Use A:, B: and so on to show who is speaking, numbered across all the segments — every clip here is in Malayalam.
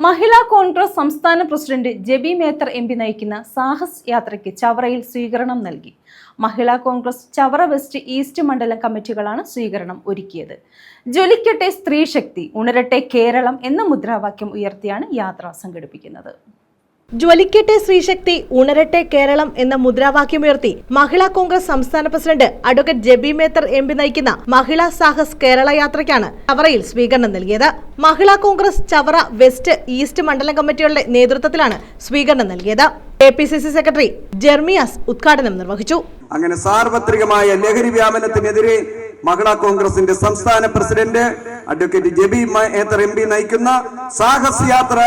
A: മഹിളാ കോൺഗ്രസ് സംസ്ഥാന president Jebi Mather M P നയിക്കുന്ന സാഹസ് യാത്രയ്ക്ക് ചവറയിൽ സ്വീകരണം നൽകി. Mahila Congress Chavara west east മണ്ഡലം കമ്മിറ്റികളാണ് സ്വീകരണം ഒരുക്കിയത്. ജ്വലിക്കട്ടെ സ്ത്രീശക്തി ഉണരട്ടെ കേരളം എന്ന മുദ്രാവാക്യം ഉയർത്തിയാണ് യാത്ര സംഘടിപ്പിക്കുന്നത്.
B: ജ്വലിക്കട്ടെ സ്ത്രീശക്തി ഉണരട്ടെ കേരളം എന്ന മുദ്രാവാക്യമുയർത്തി മഹിളാ കോൺഗ്രസ് സംസ്ഥാന president advocate Jebi Mather M P നയിക്കുന്ന മഹിളാ സാഹസ് കേരള യാത്രയ്ക്കാണ് ചവറയിൽ സ്വീകരണം നൽകിയത്. Mahila Congress Chavara west east മണ്ഡലം കമ്മിറ്റികളുടെ നേതൃത്വത്തിലാണ് സ്വീകരണം നൽകിയത്. A P C C secretary Jermiyas ഉദ്ഘാടനം നിർവഹിച്ചു.
C: അങ്ങനെ സാർവത്രികമായ ലഹരി വ്യാപനത്തിനെതിരെ മഹിളാ കോൺഗ്രസിന്റെ സംസ്ഥാന president advocate Jebi Mather M P നയിക്കുന്ന സാഹസ് യാത്ര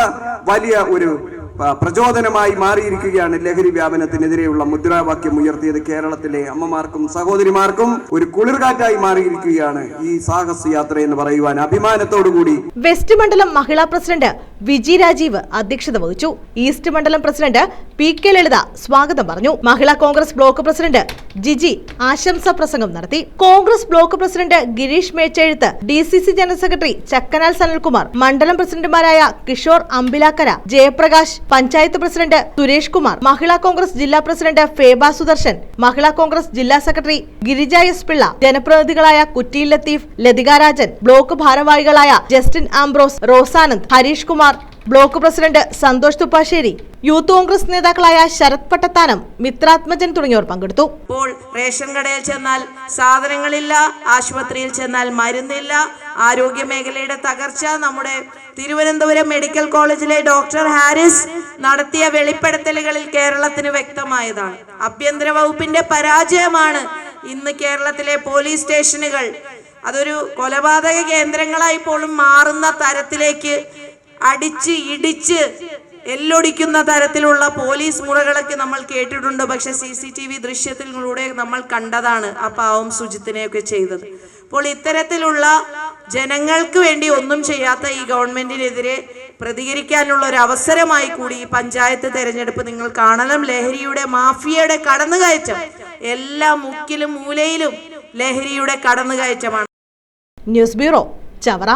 C: വലിയ ഒരു പ്രചോദനമായി മാറിയിരിക്കുകയാണ് ലഹരി വ്യാപനത്തിനെതിരെയുള്ള മുദ്രാവാക്യം ഉയർത്തിയത് കേരളത്തിലെ അമ്മമാർക്കും സഹോദരിമാർക്കും ഒരു കുളിർകാറ്റായി മാറിയിരിക്കുകയാണ് ഈ സാഹസ യാത്ര എന്ന് പറയുവാൻ അഭിമാനത്തോടുകൂടി.
B: വെസ്റ്റ് മണ്ഡലം മഹിളാ പ്രസിഡന്റ് വിജി രാജീവ് അധ്യക്ഷത വഹിച്ചു. ഈസ്റ്റ് മണ്ഡലം പ്രസിഡന്റ് പി കെ ലളിത സ്വാഗതം പറഞ്ഞു. Mahila Congress block president Jiji ആശംസാ പ്രസംഗം നടത്തി. Congress block president Girish Mechezhuthu D C C general secretary Chakkanal Sanalkumar മണ്ഡലം പ്രസിഡന്റുമാരായ കിഷോർ അമ്പിലാക്കര ജയപ്രകാശ് പഞ്ചായത്ത് പ്രസിഡന്റ് സുരേഷ് കുമാർ മഹിളാ കോൺഗ്രസ് ജില്ലാ പ്രസിഡന്റ് ഫേബ സുദർശൻ മഹിളാ കോൺഗ്രസ് ജില്ലാ സെക്രട്ടറി ഗിരിജ എസ് പിള്ള ജനപ്രതിനിധികളായ കുറ്റിയിൽ ലത്തീഫ് ലതികാരാജൻ ബ്ലോക്ക് ഭാരവാഹികളായ Justin Ambrose Rosanand Harish Kumar block president Santhosh Thuppassery youth Congress നേതാക്കളായ ശരത് പട്ടത്താനം മിത്രാത്മജൻ തുടങ്ങിയവർ പങ്കെടുത്തു.
D: ഇപ്പോൾ റേഷൻ കടയിൽ ചെന്നാൽ സാധനങ്ങളില്ല ആശുപത്രിയിൽ ചെന്നാൽ മരുന്നില്ല ആരോഗ്യ മേഖലയുടെ തകർച്ച നമ്മുടെ തിരുവനന്തപുരം മെഡിക്കൽ കോളേജിലെ ഡോക്ടർ ഹാരിസ് നടത്തിയ വെളിപ്പെടുത്തലുകളിൽ കേരളത്തിന് വ്യക്തമായതാണ്. ആഭ്യന്തര വകുപ്പിന്റെ പരാജയമാണ് ഇന്ന് കേരളത്തിലെ പോലീസ് സ്റ്റേഷനുകൾ. അതൊരു കൊലപാതക കേന്ദ്രങ്ങളായി പോലും മാറുന്ന തരത്തിലേക്ക് അടിച്ച് ഇടിച്ച് എല്ലൊടിക്കുന്ന തരത്തിലുള്ള പോലീസ് മുറകളൊക്കെ നമ്മൾ കേട്ടിട്ടുണ്ട്. പക്ഷെ സി സി ടി വി ദൃശ്യത്തിലൂടെ നമ്മൾ കണ്ടതാണ് ആ പാവം സുജിത്തിനെയൊക്കെ ചെയ്തത്. അപ്പോൾ ഇത്തരത്തിലുള്ള ജനങ്ങൾക്ക് വേണ്ടി ഒന്നും ചെയ്യാത്ത ഈ ഗവൺമെന്റിനെതിരെ പ്രതികരിക്കാനുള്ള ഒരു അവസരമായി കൂടി ഈ പഞ്ചായത്ത് തെരഞ്ഞെടുപ്പ് നിങ്ങൾ കാണണം. ലഹരിയുടെ മാഫിയയുടെ കടന്നുകയറ്റം എല്ലാ മുക്കിലും മൂലയിലും ലഹരിയുടെ കടന്നുകയറ്റമാണ്.
B: News bureau Chavara.